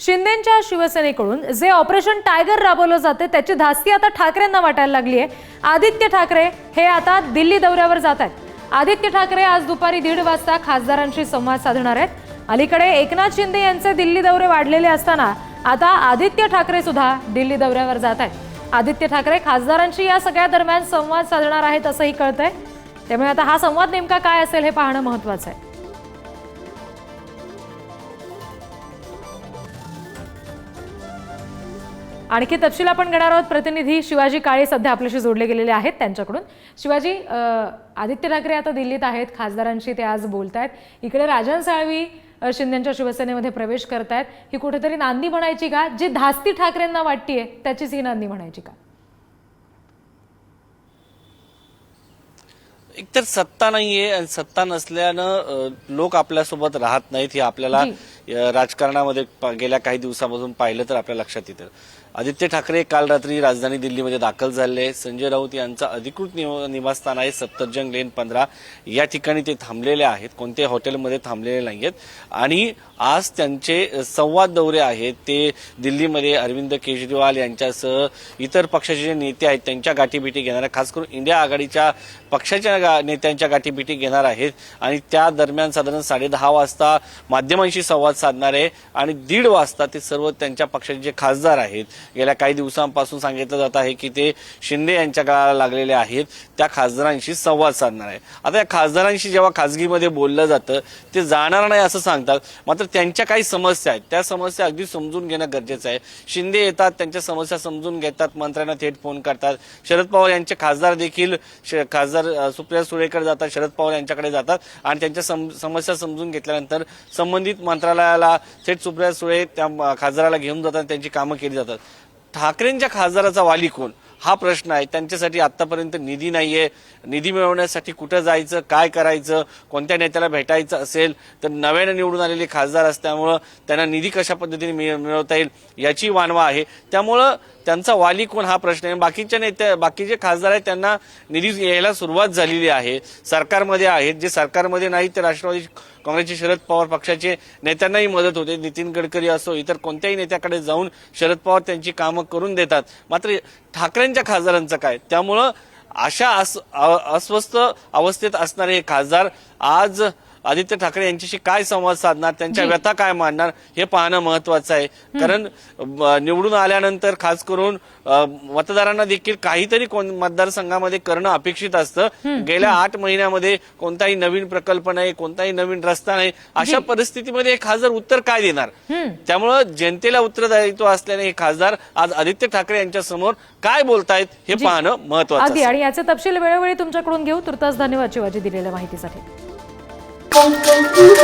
शिंदेच्या शिवसेनेकडून जे operation tiger राबवलं जाते त्याची धास्ती आता ठाकरेंना वाटायला लागली आहे. आदित्य ठाकरे हे आता दिल्ली दौऱ्यावर जात आहेत. आदित्य ठाकरे आज दुपारी दीड वाजता खासदारांशी संवाद साधणार आहेत. अलीकडे एकनाथ शिंदे यांचे दिल्ली दौरे वाढलेले असताना आता आदित्य ठाकरे सुद्धा दिल्ली दौऱ्यावर जात आहेत. आदित्य ठाकरे खासदारांशी या सगळ्या दरम्यान संवाद साधणार आहेत असंही कळतंय. त्यामुळे आता हा संवाद नेमका काय असेल हे पाहणं महत्वाचं आहे. आणखी तपशील आपण घेणार आहोत. प्रतिनिधी शिवाजी काळे सध्या आपल्याशी जोडले गेलेले आहेत त्यांच्याकडून. शिवाजी आदित्य ठाकरे आता दिल्लीत आहेत. खासदारांशी ते आज बोलत आहेत इकडे राजन साळवी शिंदेच्या शिवसेनेमध्ये प्रवेश करतायत. ही कुठेतरी नांदी म्हणायची का? जी धास्ती ठाकरेंना वाटतीये त्याचीच ही नांदी म्हणायची का? एकतर सत्ता नाहीये आणि सत्ता नसल्यानं लोक आपल्यासोबत राहत नाहीत. हे आपल्याला राजकारणामध्ये गेल्या काही दिवसापासून पाहिलं तर आपल्या लक्षात येतं. आदित्य ठाकरे काल रात्री राजधानी दिल्लीमध्ये दाखल झाले. संजय राऊत यांचं अधिकृत निव- निवासस्थान आहे सप्तरजंग लेन पंधरा. या ठिकाणी ते थांबलेले आहेत. कोणत्याही हॉटेलमध्ये थांबलेले नाही आहेत आणि आज त्यांचे संवाद दौरे आहेत. ते दिल्लीमध्ये अरविंद केजरीवाल यांच्यासह इतर पक्षाचे जे नेते आहेत त्यांच्या गाठीभेटी घेणार आहेत. खास करून इंडिया आघाडीच्या पक्षाच्या गा- नेत्यांच्या गाठीभेटी घेणार आहेत. आणि त्या दरम्यान साधारण साडेदहा वाजता माध्यमांशी संवाद साधणार आहे आणि दीड वाजता ते सर्व त्यांच्या पक्षाचे जे खासदार आहेत गेल्या काही दिवसांपासून सांगितलं जात आहे की ते शिंदे यांच्या काळाला लागलेले आहेत त्या खासदारांशी संवाद साधणार. आहे आता या खासदारांशी जेव्हा खासगीमध्ये बोललं जातं ते जाणार नाही असं सांगतात. मात्र त्यांच्या काही समस्या आहेत. त्या समस्या अगदी समजून घेणं गरजेचं आहे. शिंदे येतात त्यांच्या समस्या समजून घेतात मंत्र्यांना थेट फोन करतात. शरद पवार यांचे खासदार देखील श- खासदार सुप्रिया सुळेकर जातात शरद पवार यांच्याकडे जातात आणि त्यांच्या सम- समस्या समजून घेतल्यानंतर संबंधित मंत्रालयाला थेट सुप्रिया सुळे त्या खासदाराला घेऊन जातात त्यांची कामं केली जातात. ठाकरेंच्या खासदाराचा वाली कोण? हा प्रश्न आहे. त्यांच्यासाठी आतापर्यंत निधी नाहीये. निधी मिळवण्यासाठी कुठं जायचं काय करायचं कोणत्या नेत्याला भेटायचं असेल तर नव्यानं निवडून आलेले खासदार असल्यामुळं त्यांना निधी कशा पद्धतीने मिळ- मिळवता येईल याची वानवा आहे. त्यामुळं त्यांचा वाली कोण हा प्रश्न आहे? बाकीच्या नेत्या बाकीचे खासदार आहेत त्यांना निधी यायला सुरुवात झालेली आहे. सरकारमध्ये आहेत. जे सरकारमध्ये नाही तर राष्ट्रवादी काँग्रेसचे शरद पवार पक्षाचे नेत्यांनाही मदत होते. नितीन गडकरी असो इतर कोणत्याही नेत्याकडे जाऊन शरद पवार त्यांची कामं करून देतात. मात्र ठाकरेंच्या खासदारांचं काय? त्यामुळं अशा अस्वस्थ अवस्थेत असणारे हे खासदार आज आदित्य ठाकरे यांच्याशी काय संवाद साधणार त्यांच्या व्यथा काय मांडणार हे पाहणं महत्वाचं आहे. कारण निवडून आल्यानंतर खास करून मतदारांना देखील काहीतरी कोण मतदारसंघामध्ये करणं अपेक्षित असतं. गेल्या आठ महिन्यामध्ये कोणताही नवीन प्रकल्प नाही कोणताही नवीन रस्ता नाही अशा परिस्थितीमध्ये हे खासदार उत्तर काय देणार? त्यामुळं जनतेला उत्तरदायित्व असल्याने हे खासदार आज आदित्य ठाकरे यांच्या समोर काय बोलतायत हे पाहणं महत्वाचं. आणि याचे तपशील वेळोवेळी तुमच्याकडून घेऊ. तुर्तास धन्यवाद शिवाजी दिलेल्या माहितीसाठी. Boom, boom, boom.